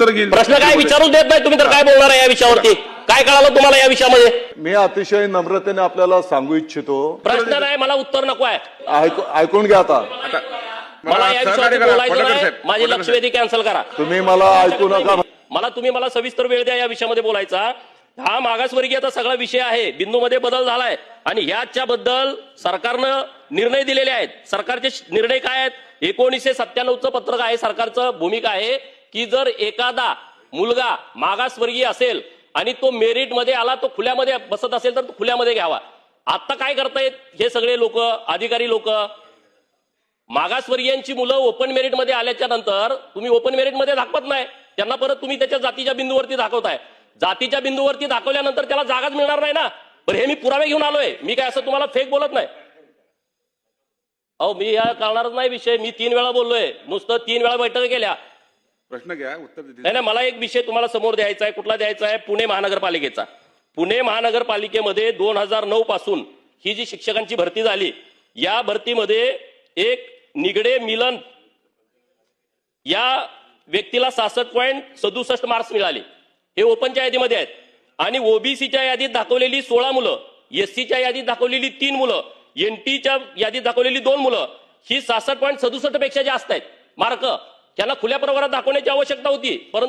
उत्तर घेईल प्रश्न काय विचारूच देत नाही तुम्ही तर काय बोलणार आहे या विषयावरती? काय कळालं तुम्हाला या विषयामध्ये? मी अतिशय नम्रतेने आपल्याला सांगू इच्छितो. प्रश्न नाही मला उत्तर नको आहे. ऐकू- ऐकून घ्या आता. मला या विषयावरती बोलायचं नाही. माझी लक्षवेधी कॅन्सल करा. तुम्ही मला ऐकू नका मला तुम्ही मला सविस्तर वेळ द्या या विषयामध्ये बोलायचा. हा मागासवर्गीयचा सगळा विषय आहे. बिंदूमध्ये बदल झालाय. आणि ह्याच्या बद्दल सरकारनं निर्णय दिलेले आहेत. सरकारचे निर्णय काय आहेत? एकोणीसशे सत्त्याण्णवचं पत्रक आहे सरकारचं भूमिका आहे. की जर एखादा मुलगा मागासवर्गीय असेल आणि तो मेरिटमध्ये आला तो खुल्यामध्ये बसत असेल तर तो खुल्यामध्ये घ्यावा. आता काय करतायत हे सगळे लोक अधिकारी लोक? मागासवर्गीयांची मुलं ओपन मेरिटमध्ये आल्याच्यानंतर तुम्ही ओपन मेरिटमध्ये दाखवत नाही. त्यांना परत तुम्ही त्याच्या जातीच्या बिंदूवरती दाखवताय. जातीच्या बिंदूवरती दाखवल्यानंतर त्याला जागाच मिळणार नाही ना. बरं हे मी पुरावे घेऊन आलोय. मी काय असं तुम्हाला फेक बोलत नाही? अहो मी या करणारच नाही विषय. मी तीन वेळा बोललोय. नुसतं तीन वेळा बैठक केल्या. प्रश्न घ्या उत्तर नाही नाही मला एक विषय तुम्हाला समोर द्यायचा आहे कुठला द्यायचा आहे? पुणे महानगरपालिकेचा. पुणे महानगरपालिकेमध्ये दोन हजार नऊ पासून ही जी शिक्षकांची भरती झाली या भरतीमध्ये एक निगडे मिलन या व्यक्तीला सहासष्ट पॉईंट सदुसष्ट मार्क्स मिळाले. हे ओपनच्या यादीमध्ये आहेत. आणि ओबीसीच्या यादीत दाखवलेली सोळा मुलं एससीच्या यादीत दाखवलेली तीन मुलं एनटीच्या यादीत दाखवलेली दोन मुलं ही सहासष्ट पॉईंट सदुसष्टपेक्षा जास्त आहेत. मार्क त्याला खुल्या प्रवारात दाखवण्याची आवश्यकता होती. परंतु